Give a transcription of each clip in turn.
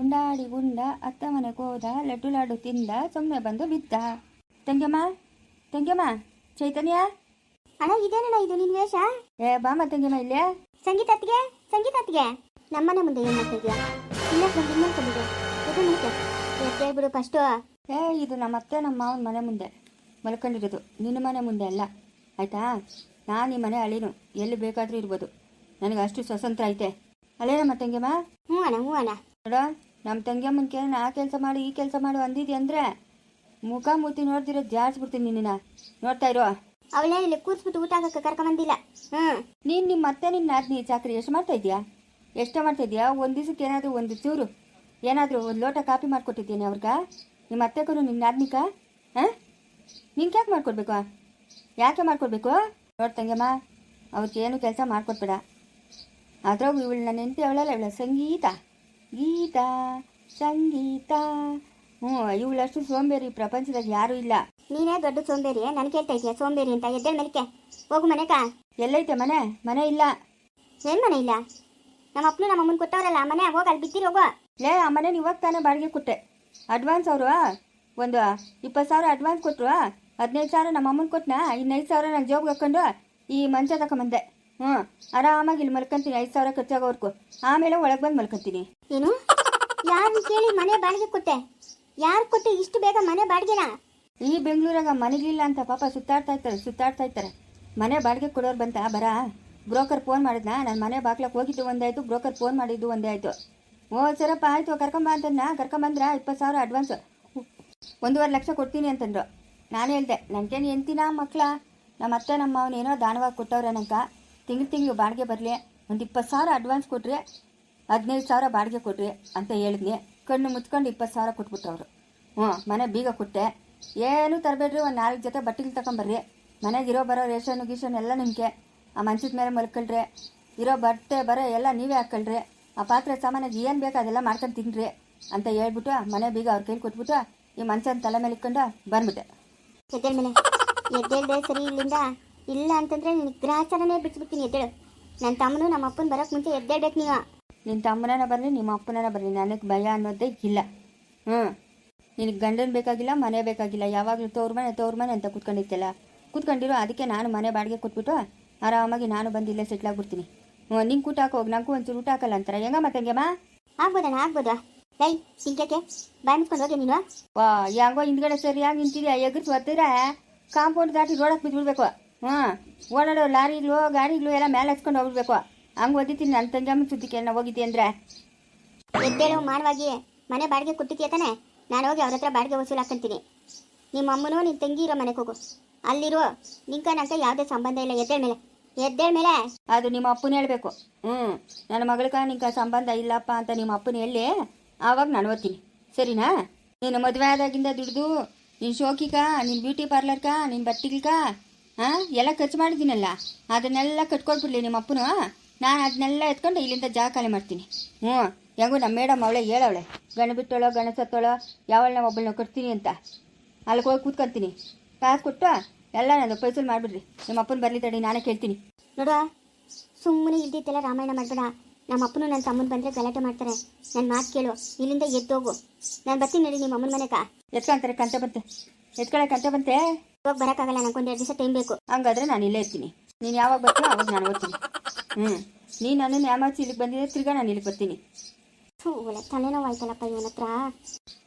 ಉಂಡಾಡಿ ಉಂಡ ಅತ್ತ ಮನೆಗೆ ಹೋದ ಲಡ್ಡು ಲಾಡು ತಿಂದ ಸುಮ್ಮನೆ ಬಂದು ಬಿದ್ದ. ತಂಗ್ಯಮ್ಮ ತಂಗ್ಯಮ್ಮ ಚೈತನ್ಯ? ಅಣ್ಣ ಇದೇನಣ್ಣ ಇದು ನಿನ್ ವೇಷ? ಏ ಬಾಮ ತಂಗ್ಯಮ್ಮ ಇಲ್ಲೇ. ಸಂಗೀತ ಅತ್ತಿಗೆ ಸಂಗೀತ ಅತ್ತಿಗೆ. ನಮ್ಮನೆ ಮುಂದೆ ಏನು ಮಾಡ್ತಾ ಇದೀಯಾ ಇಲ್ಲ ಬಂದು ಇನ್ನೊಂದು ಬಂದಿದೆ ನಿಂತೆ. ಬಿಡು ಫಸ್ಟು. ಏ ಇದು ನಮ್ಮ ಅತ್ತೆ ನಮ್ಮ ಮಾವನ ಮನೆ ಮುಂದೆ. ಮಲ್ಕೊಂಡಿರೋದು. ನಿನ್ನ ಮನೆ ಮುಂದೆ ಅಲ್ಲ. ಆಯ್ತಾ? ನಾನು ಈ ಮನೆ ಅಳಿನು. ಎಲ್ಲಿ ಬೇಕಾದರೂ ಇರ್ಬೋದು. ನನಗೆ ಅಷ್ಟು ಸ್ವತಂತ್ರ ಐತೆ. ಅಲ್ಲೇ ನಮ್ಮ ತಂಗ್ಯಮ್ಮ? ಹ್ಞೂ ಅಣ್ಣ ಹ್ಞೂ ಅಣ್ಣ. ನೋಡ ನಮ್ಮ ತಂಗಿಯಮ್ಮನ ಕೇಳಿ ಆ ಕೆಲಸ ಮಾಡು ಈ ಕೆಲಸ ಮಾಡು ಅಂದಿದ್ದೆ ಅಂದರೆ ಮುಖ ಮೂತಿ ನೋಡ್ದಿರೋ ಜಾಡ್ಸ್ಬಿಡ್ತೀನಿ ನಿನ್ನ ನೋಡ್ತಾ ಇರೋ? ಅವಳೇ ಇಲ್ಲಿ ಕೂತ್ಬಿಟ್ಟು ಊಟ ಆಗಕ್ಕೆ ಕರ್ಕೊಂಬಂದಿಲ್ಲ. ಹ್ಞೂ ನೀನು ನಿಮ್ಮ ಮತ್ತೆ ನಿನ್ನ ನಾದ್ನಿ ಚಾಕ್ರಿ ಎಷ್ಟು ಮಾಡ್ತಾ ಇದೆಯಾ? ಎಷ್ಟು ಮಾಡ್ತಾ ಇದೆಯಾ? ಒಂದು ದಿವಸಕ್ಕೆ ಏನಾದರೂ ಒಂದು ಚೂರು ಏನಾದರೂ ಒಂದು ಲೋಟ ಕಾಪಿ ಮಾಡಿಕೊಟ್ಟಿದ್ದೀನಿ ಅವ್ರಿಗೆ. ನಿಮ್ಮ ಅತ್ತೆಗೂ ನಿನ್ನ ನಾದ್ನಿಕ ಹಾಂ? ನಿನ್ಗೆ ಯಾಕೆ ಮಾಡ್ಕೊಡ್ಬೇಕು? ಯಾಕೆ ಮಾಡ್ಕೊಡ್ಬೇಕು? ನೋಡ್ತಂಗಮ್ಮ ಅವ್ರಿಗೆ ಏನು ಕೆಲಸ ಮಾಡ್ಕೊಡ್ಬೇಡ ಅದ್ರಾಗ ಇವಳು ನನ್ನ ಹೆಂಡತಿ ಅವಳಲ್ಲ ಇವಳ ಸಂಗೀತ. ಗೀತ ಸಂಗೀತ. ಹ್ಞೂ ಇವಳಷ್ಟು ಸೋಂಬೇರಿ ಪ್ರಪಂಚದಾಗ ಯಾರೂ ಇಲ್ಲ. ನೀನೇ ದೊಡ್ಡ ಸೋಂಬೇರಿ ನನ್ ಕೇಳ್ತಾ ಇದೆಯಾ? ಸೋಂಬೇರಿ ಅಂತ ಎದ್ದೆ ಮೇಲಕ್ಕೆ ಹೋಗು ಮನೆಕ ಎಲ್ಲೈತೆ ಮನೆ? ಮನೆ ಇಲ್ಲ. ಏನು ಮನೆ ಇಲ್ಲ? ನಮ್ಮ ಅಪ್ಪನು ನಮ್ಮ ಅಮ್ಮನ ಕೊಟ್ಟವ್ರಲ್ಲ ಮನೆ ಹೋಗಿ ಅಲ್ಲಿ ಬಿದ್ದಿರಿ ಹೋಗೋ. ಲೇ ಆ ಮನೆ ಇವಾಗ ತಾನೇ ಬಾಡಿಗೆ ಕೊಟ್ಟೆ. ಅಡ್ವಾನ್ಸ್ ಅವರು ಒಂದು ಇಪ್ಪತ್ತು ಸಾವಿರ ಅಡ್ವಾನ್ಸ್ ಕೊಟ್ಟರು ಹದಿನೈದು ಸಾವಿರ ನಮ್ಮ ಅಮ್ಮನ ಕೊಟ್ಟನ ಇನ್ನೈದು ಸಾವಿರ ನಾನು ಜೋಬ್ ಹಾಕೊಂಡು ಈ ಮಂಚ ತಗೊಂಬಂದೆ ಹ್ಞೂ. ಆರಾಮಾಗಿ ಇಲ್ಲಿ ಮಲ್ಕೊಂತೀನಿ ಐದು ಸಾವಿರ ಖರ್ಚಾಗೋವರೆಗೂ. ಆಮೇಲೆ ಒಳಗೆ ಬಂದು ಮಲ್ಕೊಂತೀನಿ. ಏನು? ಯಾರು ಕೇಳಿ ಮನೆ ಬಾಡಿಗೆ ಕೊಟ್ಟೆ? ಯಾರು ಕೊಟ್ಟೆ ಇಷ್ಟು ಬೇಗ ಮನೆ ಬಾಡಿಗೆನ? ಈ ಬೆಂಗಳೂರಾಗ ಮನೆಗಿಲ್ಲ ಅಂತ ಪಾಪ ಸುತ್ತಾಡ್ತಾ ಇರ್ತಾರೆ ಸುತ್ತಾಡ್ತಾ ಇರ್ತಾರೆ. ಮನೆ ಬಾಡಿಗೆ ಕೊಡೋರು ಬಂತ ಬರ. ಬ್ರೋಕರ್ ಫೋನ್ ಮಾಡಿದ್ನ? ನಾನು ಮನೆ ಬಾಗ್ಲಕ್ಕೆ ಹೋಗಿದ್ದು ಒಂದೇ ಆಯಿತು ಬ್ರೋಕರ್ ಫೋನ್ ಮಾಡಿದ್ದು ಒಂದೇ ಆಯಿತು ಓ ಸರಪ್ಪ ಆಯಿತು ಕರ್ಕೊಂಬ ಅಂತಂದ ಕರ್ಕೊಂಬಂದ್ರ ಇಪ್ಪತ್ತು ಸಾವಿರ ಅಡ್ವಾನ್ಸ್. ಒಂದೂವರೆ ಲಕ್ಷ ಕೊಡ್ತೀನಿ ಅಂತಂದ್ರು. ನಾನು ಹೇಳ್ದೆ ನನಗೇನು ಎಂತಿನ ಮಕ್ಳ? ನಮ್ಮ ಅತ್ತೆ ನಮ್ಮ ಅವನೇನೋ ಏನೋ ದಾನವಾಗಿ ಕೊಟ್ಟವ್ರೆ ನಂಕ ತಿಂಗ್ಳು ತಿಂಗಳು ಬಾಡಿಗೆ ಬರಲಿ, ಒಂದು ಇಪ್ಪತ್ತು ಸಾವಿರ ಅಡ್ವಾನ್ಸ್ ಕೊಟ್ಟರೆ ಹದಿನೈದು ಸಾವಿರ ಬಾಡಿಗೆ ಕೊಡ್ರಿ ಅಂತ ಹೇಳಿದ್ನಿ. ಕಣ್ಣು ಮುಚ್ಕೊಂಡು ಇಪ್ಪತ್ತು ಸಾವಿರ ಕೊಟ್ಬಿಟ್ಟವ್ರು ಹ್ಞೂ ಮನೆ ಬೀಗ ಕೊಟ್ಟೆ. ಏನೂ ತರಬೇಡ್ರಿ, ಒಂದು ನಾಲ್ಕು ಜೊತೆ ಬಟ್ಟೆಗಳು ತಗೊಂಬರ್ರಿ. ಮನೆಗೆ ಇರೋ ಬರೋ ರೇಷನ್, ಗೀಷನ್ ಎಲ್ಲ ನಿಮಗೆ. ಆ ಮಂಚದ ಮೇಲೆ ಮಲ್ಕೊಳ್ರಿ. ಇರೋ ಬಟ್ಟೆ ಬರೋ ಎಲ್ಲ ನೀವೇ ಹಾಕ್ಕೊಳ್ರಿ ಆ ಪಾತ್ರೆ ಸಾಮಾನಿಗೆ ಏನು ಬೇಕು ಅದೆಲ್ಲ ಮಾಡ್ಕೊಂಡು ತಿನ್ನಿರಿ ಅಂತ ಹೇಳ್ಬಿಟ್ಟು ಮನೆ ಬೀಗ ಅವ್ರ ಕೈಲಿ ಕೊಟ್ಬಿಟ್ಟು ಈ ಮಂಚನ ತಲೆ ಮೇಲೆ ಇಟ್ಕೊಂಡು ಬಂದ್ಬಿಟ್ಟೆ. ಎದ್ದೇಳ್ದೆ ಸರಿ ಇಲ್ಲಿಂದ ಇಲ್ಲ ಅಂತಂದ್ರೆ ನಿನ್ ಗ್ರಹಚಾರನೇ ಬಿಟ್ಬಿಡ್ತೀನಿ ಎದ್ದೇಳು. ನನ್ನ ತಮ್ಮನು ನಮ್ಮ ಅಪ್ಪನ ಬರೋಕ್ ಮುಂಚೆ ಎದ್ದೇಳ್ಬೇಕು ನೀವು ನಿನ್ನ ತಮ್ಮನ ಬರಲಿ ನಿಮ್ಮ ಅಪ್ಪನ ಬರಲಿ ನನಗೆ ಭಯ ಅನ್ನೋದೇ ಇಲ್ಲ. ಹ್ಞೂ. ನಿನಗೆ ಗಂಡನ ಬೇಕಾಗಿಲ್ಲ ಮನೆ ಬೇಕಾಗಿಲ್ಲ. ಯಾವಾಗಲೂ ತೋರ್ ಮನೆ ತೋರ್ ಮನೆ ಅಂತ ಕೂತ್ಕೊಂಡಿತ್ತಲ್ಲ ಕೂತ್ಕೊಂಡಿರೋ ಅದಕ್ಕೆ ನಾನು ಮನೆ ಬಾಡಿಗೆ ಕೊಟ್ಬಿಟ್ಟು ಆರಾಮಾಗಿ ನಾನು ಬಂದು ಇಲ್ಲೇ ಸೆಟ್ಲ್ ಆಗ್ಬಿಡ್ತೀನಿ. ಹ್ಞೂ ನಿಂಗೆ ಊಟ ಹಾಕೋ ನಂಗೂ ಒಂಚೂರು ಊಟ ಹಾಕಲ್ಲ ಅಂತಾರೆ. ಹೆಂಗ ಮತ್ತಂಗೆಮ್ಮ ಆಗ್ಬೋದಣ್ಣ ಆಗ್ಬೋದಾ. ಲೈ ಸಿಂಕಕ್ಕೆ ಬಾಯ್ ಮುಟ್ಕೊಂಡು ಹೋಗಿ ನೀನು. ವಾ ಹೆಂಗೋ ಹಿಂದ್ಗಡೆ ಸರಿಯಾಗಿ ನಿಂತಿದ್ಯಾ ಎಗ್ರಿಸ್ ಬರ್ತೀರಾ ಕಾಂಪೌಂಡ್ ದಾಟಿ ರೋಡಕ್ಕೆ ಬಿದ್ಬಿಡ್ಬೇಕು. ಹ್ಞೂ. ಓಡಾಡೋ ಲಾರಿಗಳು ಗಾಡಿಗಳು ಎಲ್ಲ ಮೇಲೆ ಹಚ್ಕೊಂಡು ಹೋಗ್ಬೇಕು ಹಂಗೆ ಓದಿತೀನಿ ನನ್ನ ತಂಜಾಮ ಸುದ್ದಿಗೆ ನಾವು ಹೋಗಿದ್ದೆ ಅಂದರೆ. ಎದ್ದೇಳು ಮಾಡುವಾಗಿ ಮನೆ ಬಾಡಿಗೆ ಕೊಟ್ಟಿದ್ಯಾ ತಾನೆ? ನಾನು ಹೋಗಿ ಅವ್ರ ಹತ್ರ ಬಾಡಿಗೆ ವಸೂಲು ಹಾಕೊಂತೀನಿ. ನಿಮ್ಮ ಅಮ್ಮನೂ ನಿನ್ನ ತಂಗಿ ಇರೋ ಮನೆಗೆ ಹೋಗು. ಅಲ್ಲಿರೋ ನಿಂಕ ನಂಗೆ ಯಾವುದೇ ಸಂಬಂಧ ಇಲ್ಲ ಎದ್ದೇಳ ಮೇಲೆ. ಎದ್ದೇಳ್ ಮೇಲೆ? ಅದು ನಿಮ್ಮ ಅಪ್ಪನ ಹೇಳಬೇಕು. ಹ್ಞೂ. ನನ್ನ ಮಗಳಿಗೆ ನಿಂಗೆ ಸಂಬಂಧ ಇಲ್ಲಪ್ಪ ಅಂತ ನಿಮ್ಮ ಅಪ್ಪನ ಹೇಳಿ ಆವಾಗ ನಾನು ಓದ್ತೀನಿ. ಸರಿನಾ? ನೀನು ಮದುವೆ ಆದಾಗಿಂದ ದುಡಿದು ನಿನ್ನ ಶೋಕಿಗ ನಿನ್ನ ಬ್ಯೂಟಿ ಪಾರ್ಲರ್ಕಾ ನಿನ್ನ ಬಟ್ಟೆಗಳ್ಗ ಹಾಂ? ಎಲ್ಲ ಖರ್ಚು ಮಾಡಿದ್ದೀನಲ್ಲ? ಅದನ್ನೆಲ್ಲ ಕಟ್ಕೊಟ್ಬಿಡ್ಲಿ ನಿಮ್ಮ ಅಪ್ಪನು ನಾನು ಅದನ್ನೆಲ್ಲ ಎತ್ಕೊಂಡು ಇಲ್ಲಿಂದ ಜಾಗ ಖಾಲಿ ಮಾಡ್ತೀನಿ. ಹ್ಞೂ. ಹೆಂಗೋ ನಮ್ಮ ಮೇಡಮ್ ಅವಳೆ, ಹೇಳವಳೆ ಗಣ ಬಿಟ್ಟೋಳೋ ಗಣ ಸತ್ತೋಳೋ, ಯಾವಳನ್ನ ಒಬ್ಬಳನ್ನ ಕೊಡ್ತೀನಿ ಅಂತ. ಅಲ್ಲಿಗೆ ಹೋಗಿ ಕೂತ್ಕೊಂತೀನಿ. ಕಾಸು ಕೊಟ್ಟು ಎಲ್ಲ ನಾನು ಪೈಸಲ್ ಮಾಡಿಬಿಡ್ರಿ. ನಿಮ್ಮ ಅಪ್ಪನ ಬರಲಿ ತಡಿ, ನಾನೇ ಕೇಳ್ತೀನಿ. ನೋಡ ಸುಮ್ಮನೆ ಇದ್ದಿತ್ತಲ್ಲ ರಾಮಾಯಣ ಮಾಡಬೇಡ. ನಮ್ಮ ಅಪ್ಪನು ನನ್ನ ತಮ್ಮನ ಬಂದರೆ ಗಲಾಟೆ ಮಾಡ್ತಾರೆ. ನನ್ನ ಮಾತು ಕೇಳು ಇಲ್ಲಿಂದ ಎದ್ದೋಗು ನಾನು ಬರ್ತೀನಿ ನಡಿ ನಿಮ್ಮ ಅಮ್ಮನ ಮನೆಗ. ಎತ್ಕೊಳ್ತಾರೆ ಕಂತ ಬಂತೆ. ಎತ್ಕೊಳ್ಳೆ ಕಂತ ಬಂತೆ. ಹೋಗಿ ಬರೋಕ್ಕಾಗಲ್ಲ ನಂಗೊಂದು ಎರಡು ದಿವಸ ಟೈಮ್ ಬೇಕು. ಹಂಗಾದ್ರೆ ನಾನು ಇಲ್ಲೇ ಇರ್ತೀನಿ. ನೀನು ಯಾವಾಗ ಬರ್ತೀಯ ಅವಾಗ ನಾನು ಓದ್ತೀನಿ ಹ್ಞೂ ನೀನು ನನ್ನನ್ನು ಯಾಮಾಚಿ ಇಲ್ಲಿಗೆ ಬಂದಿದ್ದೆ ತಿರ್ಗಾ ನಾನು ಇಲ್ಲಿಗೆ ಬರ್ತೀನಿ. ಒಳ್ಳೆ ತಲೆನೋವು ಆಯ್ತಲ್ಲಪ್ಪ ಇವನ ಹತ್ರ.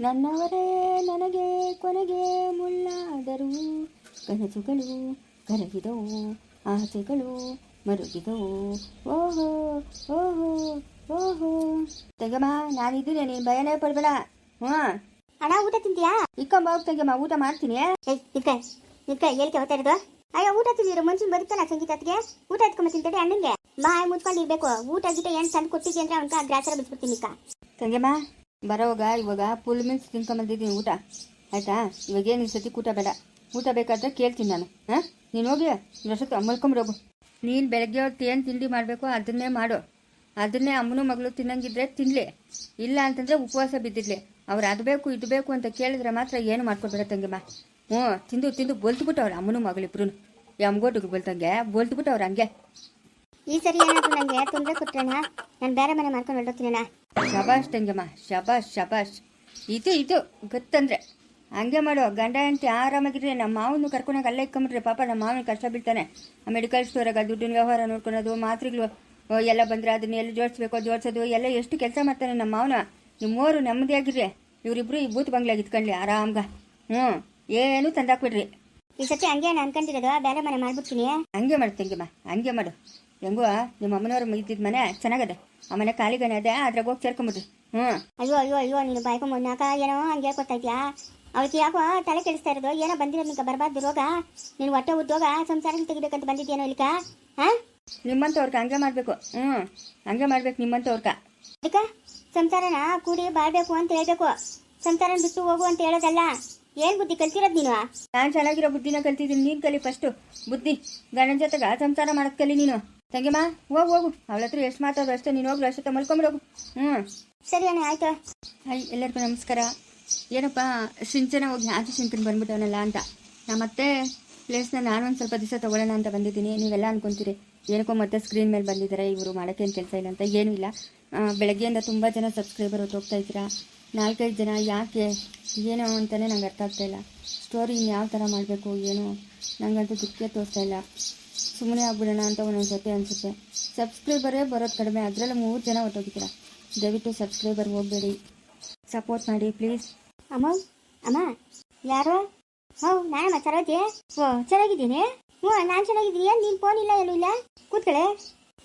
ನನ್ನವರೇ ನನಗೆ ಕೊನೆಗೆ ಮುಳ್ಳಾದರೂ ಕನಸುಗಳು ಕರಗಿದವು ಆಸೆಗಳು ಮರುಗಿದವು ಓಹೋ ಓಹೋ ಓಹೋ. ತೆಗಮ್ಮ ನಾನಿದ್ದೀನಿ ನೀನ್ ಭಯನೇ ಪಡ್ಬೇಡ. ಹಾ ಅಣ್ಣ ಊಟ ತಿಂತೀಯಾ? ಇಕ್ಕಂಬ ತೆಗಮ್ಮ ಊಟ ಮಾಡ್ತೀನಿ. ನಿಕ್ಕ ನಿಕ್ಕ ಹೇಳಿಕೆ ಹೋಗ್ತಾ ಇರೋದು? ಅಯ್ಯೋ ಊಟ ತಿಂದಿರೋ ಬರುತ್ತಲ್ಲ ಸಂಗೀತ ಸಂಗೀತಕ್ಕೆ ಊಟ ಎತ್ಕೊಂಬ ತಿಂತಡೆ ಅಣ್ಣಂಗೆ ಬಾಯ್ ಮುಚ್ಕೊಂಡು ಇರ್ಬೇಕು. ಊಟ ಗೀಟ ಏನು ತಂದು ಕೊಟ್ಟಿದ್ದೆ ಅಂದ್ರೆ ಅವನ್ಕ ಗ್ರಾಚಾರ ಬಿಟ್ಬಿಡ್ತೀನಿ ನಿಕ್ಕ ತಂಗೆಮ್ಮ ಬರೋವಾಗ ಇವಾಗ ಫುಲ್ ಮೀನ್ಸ್ ತಿನ್ಕೊಂಬಂದಿದ್ದೀನಿ ಊಟ. ಆಯ್ತಾ? ಇವಾಗ ಏನು ಸತಿ ಊಟ ಬೇಡ. ಊಟ ಬೇಕಾದ್ರೆ ಕೇಳ್ತೀನಿ ನಾನು. ಹಾಂ? ನೀನು ಹೋಗಿ ರಸತ್ತು ಮಲ್ಕೊಂಬಿಡೋಗು ನೀನು ಬೆಳಗ್ಗೆ ಹೊತ್ತು ಏನು ತಿಂಡಿ ಮಾಡಬೇಕು ಅದನ್ನೇ ಮಾಡು. ಅದನ್ನೇ ಅಮ್ಮನೂ ಮಗಳು ತಿನ್ನಂಗಿದ್ರೆ ತಿನ್ನಲಿ ಇಲ್ಲ ಅಂತಂದರೆ ಉಪವಾಸ ಬಿದ್ದಿರಲಿ. ಅವ್ರು ಅದು ಬೇಕು ಇದು ಬೇಕು ಅಂತ ಕೇಳಿದ್ರೆ ಮಾತ್ರ ಏನು ಮಾಡ್ಕೊಡ್ಬೇಡ ತಂಗಿಮ್ಮ ಹ್ಞೂ ತಿಂದು ತಿಂದು ಬೊಲ್ತ್ಬಿಟ್ಟು ಅವ್ರು ಅಮ್ಮನೂ ಮಗಳಿಬ್ರು ಎಮ್ಗೋಟಿಗೆ ಬಲ್ತಂಗೆ ಬೊಲ್ತ್ಬಿಟ್ಟು ಅವ್ರು ಹಂಗೆ. ಈ ಸರಿ ಏನಾದ್ರು ನನಗೆ ತೊಂದರೆ ಕೊಟ್ರೇನ? ನಾನು ಬೇರೆ ಮನೆ ಮಾಡ್ಕೊಂಡು ಹೊರಟೋಗ್ತೀನಣ್ಣ ಶಬಾಷ್ ತಂಗಮ್ಮ ಶಬಾಷ್ ಶಬಾಷ್. ಇದು ಇದು ಗೊತ್ತಂದ್ರೆ. ಹಂಗೆ ಮಾಡು. ಗಂಡ ಹೆಂಡತಿ ಆರಾಮಾಗಿದ್ರೆ ನಮ್ಮ ಮಾವನು ಕರ್ಕೊಂಡಾಗ ಅಲ್ಲೇ ಇಕ್ಕೊಂಬಿಟ್ರೆ ಪಾಪ ನಮ್ಮ ಮಾವನ ಕಷ್ಟ ಬೀಳ್ತಾನೆ. ಆ ಮೆಡಿಕಲ್ ಸ್ಟೋರಾಗ ದುಡ್ಡಿನ ವ್ಯವಹಾರ ನೋಡ್ಕೊಳೋದು ಮಾತ್ರೆಗಳು ಎಲ್ಲ ಬಂದರೆ ಅದನ್ನ ಎಲ್ಲಿ ಜೋಡಿಸ್ಬೇಕು ಜೋಡಿಸೋದು ಎಲ್ಲ ಎಷ್ಟು ಕೆಲಸ ಮಾಡ್ತಾನೆ ನಮ್ಮ ಮಾವನ. ನಿಮ್ಮವ್ರು ನೆಮ್ಮದಿಯಾಗಿರಿ ಇವರಿಬ್ರು ಈ ಬೂತ್ ಬಂಗ್ಲಾಗ ಇದ್ಕೊಂಡ್ಲಿ ಆರಾಮ್ಗ. ಹ್ಞೂ. ಏನು ತಂದಾಕ್ಬಿಡ್ರಿ. ಈ ಸತಿ ಹಂಗೆ ನಾನು ಅನ್ಕೊಂಡಿರೋದು ಬೇರೆ ಮನೆ ಮಾಡ್ಬಿಡ್ತೀನಿ. ಹಂಗೆ ಮಾಡು ತಂಗಿಮ್ಮ ಹಂಗೆ ಮಾಡು. ಹೆಂಗೋ ನಿಮ್ಮ ಅಮ್ಮನವ್ರು ಇದ್ದಿದ್ದ ಮನೆ ಚೆನ್ನಾಗದೆ. ಆ ಮನೆ ಖಾಲಿಗನೇ ಅದೇ ಅದ್ರಾಗ ಹೋಗಿ ಸೇರ್ಕೊಂಬಿಡ್ರಿ. ಹ್ಞೂ. ಅಯ್ಯೋ ಅಯ್ಯೋ ಅಯ್ಯೋ ನೀನು ಬಾಯ್ಕೊಂಬ ನಾಕ ಏನೋ ಹಂಗೆ ಕೊಡ್ತಾ ಇದ್ಯಾ? ಅವಳಿಗೆ ಯಾಕೋ ತಲೆ ಕೆಡಿಸ್ತಾ ಇರೋದು? ಏನೋ ಬಂದಿರೋ ನಿಂಗೆ ಬರಬಾರ್ದು ರೋಗ? ನೀನು ಹೊಟ್ಟೆ ಉದ್ಯೋಗ ಸಂಸಾರ ತೆಗಿಬೇಕಂತ ಬಂದಿದ್ದೇನೋ ಇಲ್ಲಿಕ ಹಾಂ? ನಿಮ್ಮಂಥವ್ರಕ ಹಂಗೆ ಮಾಡಬೇಕು. ಹ್ಞೂ ಹಂಗೆ ಮಾಡ್ಬೇಕು ನಿಮ್ಮಂಥವ್ರಕ ಅದಕ್ಕ ಸಂಸಾರನ ಕೂಡಿ ಬಾಳ್ಬೇಕು ಅಂತ ಹೇಳ್ಬೇಕು. ಸಂಸಾರನ ಬಿಟ್ಟು ಹೋಗು ಅಂತ ಹೇಳೋದಲ್ಲ. ಏನು ಬುದ್ಧಿ ಕಲ್ತಿರೋದು ನೀನು? ನಾನು ಚೆನ್ನಾಗಿರೋ ಬುದ್ಧಿನ ಕಲ್ತಿದ್ದೀನಿ. ನೀನು ಕಲಿ ಫಸ್ಟು ಬುದ್ಧಿ ಗಂಡನ ಜೊತೆಗೆ ಸಂಸಾರ ಮಾಡೋದು ಕಲಿ ನೀನು. ತಂಗಿಮ್ಮ ಹೋಗು ಹೋಗು. ಅವಳ ಹತ್ರ ಎಷ್ಟು ಮಾತಾಡೋ ಅಷ್ಟೇ ನೀನು ಹೋಗ್ಲು ಅಷ್ಟೇ ಮಲ್ಕೊಂಬಿಡೋಗು. ಹ್ಞೂ ಸರಿ ಅಣ್ಣ ಆಯ್ತು. ಹಾಯ್ ಎಲ್ಲರಿಗೂ ನಮಸ್ಕಾರ. ಏನಪ್ಪ, ಸಿಂಚನ ಹೋಗಿ ಆಚೆ ಸಿಂಕನ್ ಬಂದ್ಬಿಟ್ಟವನಲ್ಲ ಅಂತ. ನಾ ಮತ್ತೆ ಪ್ಲೇಸ್ನ ನಾನು ಒಂದು ಸ್ವಲ್ಪ ದಿವಸ ತೊಗೊಳ್ಳೋಣ ಅಂತ ಬಂದಿದ್ದೀನಿ. ನೀವೆಲ್ಲ ಅನ್ಕೊಂತೀರಿ, ಏನಕ್ಕೋ ಮತ್ತೆ ಸ್ಕ್ರೀನ್ ಮೇಲೆ ಬಂದಿದ್ದಾರೆ ಇವರು ಮಾಡೋಕ್ಕೇನು ಕೆಲಸ ಇಲ್ಲ ಅಂತ. ಏನೂ ಇಲ್ಲ. ಬೆಳಗ್ಗೆಯಿಂದ ತುಂಬ ಜನ ಸಬ್ಸ್ಕ್ರೈಬರ್ ಹೋಗ್ತಾ ಇದ್ದೀರಾ? ನಾಲ್ಕೈದು ಜನ, ಯಾಕೆ? ಏನೋ ಅಂತಲೇ ನಂಗೆ ಅರ್ಥ ಆಗ್ತಾ ಇಲ್ಲ. ಸ್ಟೋರಿ ಯಾವ ಥರ ಮಾಡಬೇಕು, ಏನು? ನನಗಂತೂ ದುಃಖ ತೋರಿಸ್ತಾ ಇಲ್ಲ. ಸುಮ್ಮನೆ ಆಗ್ಬಿಡೋಣ ಅಂತ ಒಂದೊಂದು ಸತಿ ಅನಿಸುತ್ತೆ. ಸಬ್ಸ್ಕ್ರೈಬರೇ ಬರೋದು ಕಡಿಮೆ, ಅದರಲ್ಲೂ ಮೂರು ಜನ ಹೊಟ್ಟೋಗಿದ್ದೀರಾ ದಯವಿಟ್ಟು ಸಬ್ಸ್ಕ್ರೈಬರ್ ಹೋಗಬೇಡಿ. ಸಪೋರ್ಟ್ ಮಾಡಿ ಪ್ಲೀಸ್ ಅಮ್ಮ ಅಮ್ಮ, ಯಾರು? ಹೌ, ನಾನಮ್ಮ, ಸರೋಜಿ. ಓ, ಚೆನ್ನಾಗಿದ್ದೀನಿ. ಹ್ಞೂ, ನಾನು ಚೆನ್ನಾಗಿದ್ದೀನಿ. ಏನು ನೀನು ಫೋನ್ ಇಲ್ಲ, ಏನೂ ಇಲ್ಲ? ಕೂತ್ಕಳೆ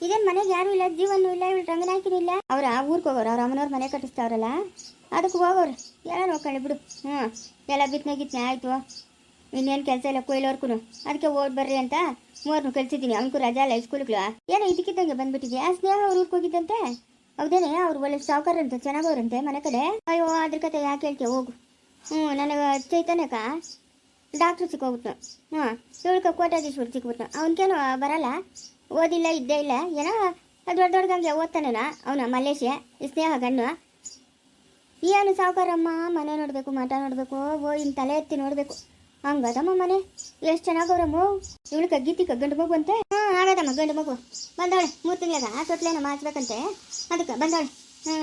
ಇದೇನು ಮನೆಗೆ ಯಾರು ಇಲ್ಲ, ಜೀವನೂ ಇಲ್ಲ, ಇವಳು ರಂಗನಾಯ್ಕಿನೂ ಇಲ್ಲ. ಆ ಊರಿಗೆ ಹೋಗೋರು, ಅವ್ರ ಅಮ್ಮನವ್ರ ಮನೆ ಕಟ್ಟಿಸ್ತಾವ್ರಲ್ಲ? ಅದಕ್ಕೆ ಹೋಗೋರು. ಎಲ್ಲ ನೋಡ್ಕೊಳ್ಳಿ ಬಿಡು. ಹ್ಞೂ, ಎಲ್ಲ ಬಿತ್ತನೆ ಗಿತ್ನೆ ಆಯಿತು. ಇನ್ನೇನು ಕೆಲಸ ಇಲ್ಲ ಕೊಯ್ಲೋರ್ಕು ಅದಕ್ಕೆ ಓಡ್ ಬರ್ರಿ ಅಂತ ಮೂರ್ನು ಕಳಿಸಿದ್ದೀನಿ. ಅವನಿಗೂ ರಜಾ ಇಲ್ಲ, ಸ್ಕೂಲ್ಗಳು. ಏನೋ ಇದಕ್ಕಿದ್ದಂಗೆ ಆ ಸ್ನೇಹ ಅವ್ರು ಹೋಗಿದ್ದಂತೆ? ಹೌದೇನೆ, ಅವ್ರು ಒಳ್ಳೆ ಸಾವುಕಾರಂತೆ ಚೆನ್ನಾಗವ್ರಂತೆ ಮನೆ ಕಡೆ. ಅಯ್ಯೋ, ಅದ್ರ ಕತೆ ಯಾಕೆ ಹೇಳ್ತೀಯ, ಹೋಗು. ಹ್ಞೂ, ನನಗೆ ಚೈತನ್ಯಕ ಡಾಕ್ಟ್ರು ಸಿಕ್ಕೋಗ್ಬಿಟ್ನು ಹಾಂ ಇವಳ್ಕ ಕೋಟಾಧೀಶ್ವರ್ ಸಿಕ್ಬಿಟ್ನು ಅವನಿಗೇನು ಬರಲ್ಲ? ಓದಿಲ್ಲ, ಇದ್ದೇ ಇಲ್ಲ. ಏನೋ ದೊಡ್ಡ ದೊಡ್ಡ ಓದ್ತಾನೇನ, ಅವನ ಈ ಸ್ನೇಹ ಗಣ್ಣು ಏನು ಸಾವುಕಾರಮ್ಮ, ಮನೆ ನೋಡಬೇಕು, ಮಠ ನೋಡಬೇಕು, ಓ ಇನ್ನು ತಲೆ ಎತ್ತಿ ನೋಡಬೇಕು. ಹಂಗದಮ್ಮ ಮನೆ? ಎಷ್ಟು ಚೆನ್ನಾಗವ್ರಮ್ಮ ಇವಳು ಕಗ್ಗಿತಿ ಗಂಡು ಮಗು ಅಂತೆ? ಹಾಂ ಆಗದಮ್ಮ ಗಂಡು ಮಗು. ಬಂದವಳೆ ಮೂರು ತಿಂಗಳಾಗ. ತೊಟ್ಲೇನ ಮಾಡಿಸ್ಬೇಕಂತೆ ಅದಕ್ಕೆ ಬಂದವಳೆ ಹ್ಞೂ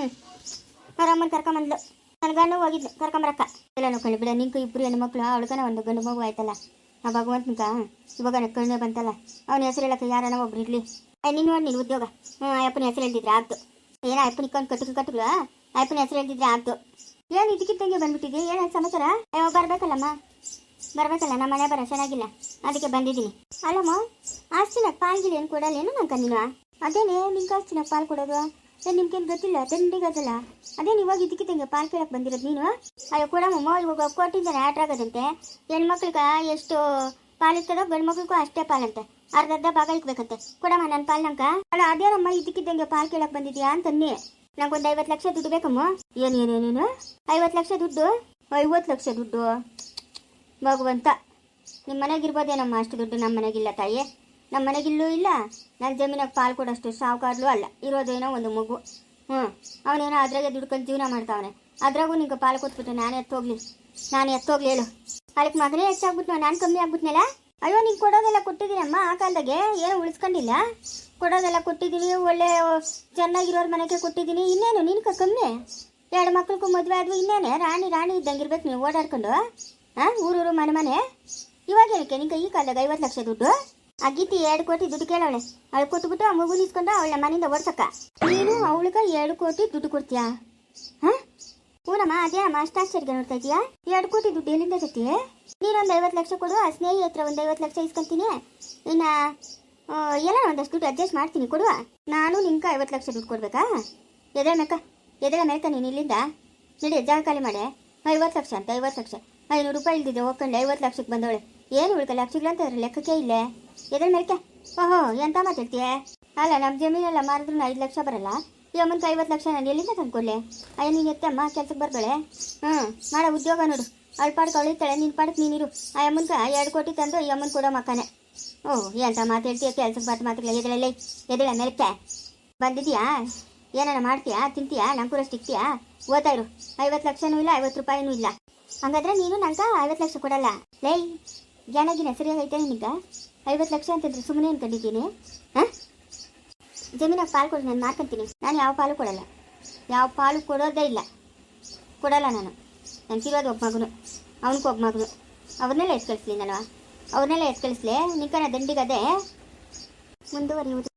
ಅವ್ರ ಕರ್ಕೊಂಬಂದ್ಲು. ನನ್ನ ಗಂಡು ಹೋಗಿದ್ಲು, ಕರ್ಕೊಂಬರಕ್ಕ. ಎಲ್ಲ ನೋಡ್ಕೊಂಡು ಬಿಡ, ನಿಂಕು ಇಬ್ಬರು ಹೆಣ್ಣು ಮಕ್ಕಳು ಅವಳಿಗನ ಒಂದು ಗಂಡು ಮಗು ಆಯ್ತಲ್ಲ. ಆ ಭಗವಂತನಿಗ ಇವಾಗ ಕಣ್ಣೆ ಬಂತಲ್ಲ. ಅವನ ಹೆಸರು ಹೇಳಕ್ಕೆ ಯಾರನ ಒಬ್ರು ಇರಲಿ. ನೀನು ನೋಡಿ ನೀನು ಉದ್ಯೋಗ. ಹ್ಞೂ ಅಯ್ಯಪ್ಪನ ಹೆಸರು ಹೇಳಿದ್ರೆ ಆಗ್ತು. ಏನೋ ಅಯ್ಯಪ್ಪನ ಇಕ್ಕೊಂಡು ಕಟ್ಟಿಗೆ ಕಟ್ಟಿಗಳು ಅಯ್ಯಪ್ಪನ ಹೆಸರು ಹೇಳಿದ್ರೆ ಆಗ್ತು. ಏನು ಇದಕ್ಕಿದ್ದಂಗೆ ಬಂದ್ಬಿಟ್ಟಿದ್ದೆ ಏನು ಸಮಾಚಾರ? ಅಯ್ಯೋ ಬರ್ಬೇಕಲ್ಲಮ್ಮ. ಬರ್ಬೇಕಲ್ಲ, ನಮ್ಮ ಮನೆ ಬರ, ಚೆನ್ನಾಗಿಲ್ಲ. ಅದಕ್ಕೆ ಬಂದಿದ್ದೀನಿ. ಅಲ್ಲಮ್ಮ ಆಸ್ತಿನಾಗ ಪಾಲ್ಗಿಲ್ಲ ಏನು ಕೊಡಲ್ಲೇನು ನಂಗೆ ನೀನು ಅದೇನೇ, ನಿಂಗೆ ಆಸ್ತಿನಾಗ ಪಾಲ್ ಕೊಡೋದು? ಏನು ನಿಮ್ಗೇನು ಗೊತ್ತಿಲ್ಲ? ತಂಡಿಗದಲ್ಲ ಅದೇ ಇವಾಗ ಇದಕ್ಕಿದ್ದಂಗೆ ಪಾಲ್ ಕೇಳಕ್ಕೆ ಬಂದಿರೋದು ನೀನು? ಅಯ್ಯೋ, ಕೊಡಮ್ಮ ಇವಾಗ ಕೊಟ್ಟಿದ್ದಾನೆ ಆಟ ಆಗೋದಂತೆ. ಹೆಣ್ಮಕ್ಳಿಗೆ ಎಷ್ಟು ಪಾಲಿರ್ತದೋ ಗಂಡು ಮಕ್ಳಿಗೂ ಅಷ್ಟೇ ಪಾಲಂತೆ. ಅರ್ಧ ಅರ್ಧ ಭಾಗ ಇಕ್ಬೇಕಂತೆ. ಕೊಡಮ್ಮ ನನ್ನ ಪಾಲ್ ನಂಕ ಅಲ್ಲ ಅದೇನಮ್ಮ ಇದಕ್ಕಿದ್ದಂಗೆ ಪಾಲ್ ಕೇಳಕ್ಕೆ ಬಂದಿದ್ಯಾ ಅಂತನ್ನಿ. ನಂಗೊಂದು ಐವತ್ತು ಲಕ್ಷ ದುಡ್ಡು ಬೇಕಮ್ಮ? ಏನೇನೇನೇನು ಏನು, ಏನೇನು? ಐವತ್ತು ಲಕ್ಷ ದುಡ್ಡು? ಐವತ್ತು ಲಕ್ಷ ದುಡ್ಡು? ಭಗವಂತ ನಿಮ್ಮ ಮನೆಗಿರ್ಬೋದೇನಮ್ಮ ಅಷ್ಟು ದುಡ್ಡು ನಮ್ಮ ಮನೆಗಿಲ್ಲ ತಾಯಿ. ನಮ್ಮ ಮನೆಗಿಲ್ಲೂ ಇಲ್ಲ ನನ್ನ ಜಮೀನಾಗ ಪಾಲು ಕೊಡೋಷ್ಟು ಸಾವುಕಾರ್ಲು ಅಲ್ಲ, ಇರೋದೇನೋ ಒಂದು ಮಗು. ಹ್ಞೂ ಅವನೇನೋ ಅದ್ರಾಗೆ ದುಡ್ಕೊಂಡು ಜೀವನ ಮಾಡ್ತಾವನೆ. ಅದ್ರಾಗೂ ನಿಂಗೆ ಪಾಲು ಕೊಟ್ಬಿಟ್ಟು ನಾನು ಎತ್ತೋಗ್ಲಿ ನಾನು ಎತ್ತೋಗ್ಲಿ ಹೇಳು. ಅದಕ್ಕೆ ಮಗನೇ ಹೆಚ್ಚಾಗ್ಬಿಟ್ಟು ನಾನು ಕಮ್ಮಿ ಆಗ್ಬಿಟ್ನಲ್ಲ? ಅಯ್ಯೋ, ನೀನು ಕೊಡೋದೆಲ್ಲ ಕೊಟ್ಟಿದ್ದೀನಮ್ಮ ಆ ಕಾಲದಾಗೆ, ಏನು ಉಳಿಸ್ಕೊಂಡಿಲ್ಲ? ಕೊಡೋದೆಲ್ಲ ಕೊಟ್ಟಿದ್ದೀನಿ, ಒಳ್ಳೆ ಚೆನ್ನಾಗಿರೋರ ಮನೆಗೆ ಕೊಟ್ಟಿದ್ದೀನಿ, ಇನ್ನೇನು ನಿನ್ಕ ಕಮ್ಮಿ? ಎರಡು ಮಕ್ಳಿಗೂ ಮದುವೆ ಆದ್ವು ಇನ್ನೇನೆ, ರಾಣಿ ರಾಣಿ ಇದ್ದಂಗಿರ್ಬೇಕು ನೀವು ಓಡಾಡ್ಕೊಂಡು. ಹಾಂ ಊರೂರು ಮನೆ ಮನೆ. ಇವಾಗ ಏನಕ್ಕೆ? ನಿಂಗೆ ಈ ಕಾಲದಾಗ ಐವತ್ತು ಲಕ್ಷ ದುಡ್ಡು? ಆ ಗೀತಿ ಎರಡು ಕೋಟಿ ದುಡ್ಡು ಕೇಳವಳೆ. ಅವಳು ಕೊಟ್ಬಿಟ್ಟು ಆ ಮಗು ನಿಸ್ಕೊಂಡು ಅವಳ ಮನೆಯಿಂದ ಓಡ್ಸಕ್ಕ. ನೀನು ಅವಳಿಗೆ ಎರಡು ಕೋಟಿ ದುಡ್ಡು ಕೊಡ್ತೀಯಾ? ಹಾಂ? ಅದೇ ಅಮ್ಮ ಅಷ್ಟಾಶ್ಚರ್ಯ ನೋಡ್ತಾ ಇದೀಯಾ? ಎರಡು ಕೋಟಿ ದುಡ್ಡು ಎಲ್ಲಿಂದ ಜೊತೆ ನೀನೊಂದು ಐವತ್ತು ಲಕ್ಷ ಕೊಡು, ಆ ಸ್ನೇಹಿ ಹತ್ರ ಒಂದು ಐವತ್ತು ಲಕ್ಷ ಇಸ್ಕೊಂತೀನಿ. ಇನ್ನು ಎಲ್ಲ ಒಂದಷ್ಟು ದುಡ್ಡು ಅಡ್ಜಸ್ಟ್ ಮಾಡ್ತೀನಿ, ಕೊಡುವ? ನಾನು ನಿಂಗೆ ಐವತ್ತು ಲಕ್ಷ ದುಡ್ಡು ಕೊಡ್ಬೇಕಾ? ಎದೆ ಮೇಕ ಎದೆ ಮೇಕ ನೀನು ಇಲ್ಲಿಂದ. ನಡಿ, ಜಾಗ ಖಾಲಿ ಮಾಡಿ. ಐವತ್ತು ಲಕ್ಷ ಅಂತ, ಐವತ್ತು ಲಕ್ಷ. ಐನೂರು ರೂಪಾಯಿ ಇಲ್ದಿದ್ದೆ ಒಕ್ಕಂಡೆ ಐವತ್ತು ಲಕ್ಷಕ್ಕೆ ಬಂದವಳೆ. ಏನು ಉಳ್ಕ ಲಕ್ಷಗಳಂತ ಲೆಕ್ಕಕ್ಕೆ ಇಲ್ಲೇ. ಎದ್ರ ಮೇಲ್ಕೆ ಓಹೋ, ಎಂತ ಮಾತಾಡ್ತೀಯ? ಅಲ್ಲ, ನಮ್ಮ ಜಮೀನೆಲ್ಲ ಮಾರಿದ್ರು ಐದು ಲಕ್ಷ ಬರಲ್ಲ. ಈ ಅಮ್ಮನ್ಗೆ ಐವತ್ತು ಲಕ್ಷ ನಾನು ಎಲ್ಲಿಂದ ತಂದ್ಕೊಳ್ಳೆ ಅಯ್ಯ, ನೀನು ಎತ್ತಮ್ಮ ಕೆಲ್ಸಕ್ಕೆ ಬರ್ಬೇಳೆ ಹ್ಞೂ ಮಾಡೋ, ಉದ್ಯೋಗ ನೋಡು. ಅವಳ ಪಾಡಕ್ಕೆ ಅವಳಿರ್ತಾಳೆ ನೀನು ಪಾಡಕ್ಕೆ ನೀನಿರು ಆ ಅಮ್ಮನ್ಗೆ ಎರಡು ಕೋಟಿ ತಂದು ಈ ಅಮ್ಮನ ಕೊಡೋ ಮಕ್ಕನೇ. ಓ, ಎಂತ ಮಾತಾಡ್ತೀಯ? ಕೆಲ್ಸಕ್ಕೆ ಬರ್ತು ಮಾತಾಡಲ್ಲ ಎದಳಲ್ಲೇ? ಎದಳ ಮೆಲ್ಕೆ ಬಂದಿದ್ಯಾ ಏನಾರ ಮಾಡ್ತೀಯಾ? ತಿಂತೀಯಾ? ನಂಕೂರಷ್ಟು ಇಕ್ತೀಯಾ? ಓದ್ತಾ ಇರು ಐವತ್ತು ಲಕ್ಷನೂ ಇಲ್ಲ, ಐವತ್ತು ರೂಪಾಯಿನೂ ಇಲ್ಲ. ಹಂಗಾದ್ರೆ ನೀನು ನಂಗೆ ಐವತ್ತು ಲಕ್ಷ ಕೊಡಲ್ಲ. ಲೈ ಜ್ಞಾನಗಿನ ಸರಿಯಾಗೈತೆ ನಿನಗೆ? ಐವತ್ತು ಲಕ್ಷ ಅಂತಂದ್ರೆ ಸುಮ್ಮನೆ ಅನ್ಕೊಂಡಿದ್ದೀನಿ. ಹಾಂ? ಜಮೀನಾಗ ಪಾಲು ಕೊಡು, ನಾನು ಮಾರ್ಕೊಂತೀನಿ. ನಾನು ಯಾವ ಪಾಲು ಕೊಡಲ್ಲ. ಯಾವ ಪಾಲು ಕೊಡೋದೇ ಇಲ್ಲ. ಕೊಡಲ್ಲ ನಾನು. ನನಗಿರೋದು ಒಬ್ಬ ಮಗನು. ಅವನಿಗೆ ಒಬ್ಬ ಮಗನು. ಅವ್ರನ್ನೆಲ್ಲ ಎತ್ಕಳಿಸ್ಲಿ ನಾನು ಅವ್ರನ್ನೆಲ್ಲ ಎತ್ಕಳಿಸ್ಲಿ? ನಿಂಕನ ದಂಡಿಗದೆ ಮುಂದುವರಿಯುವುದು.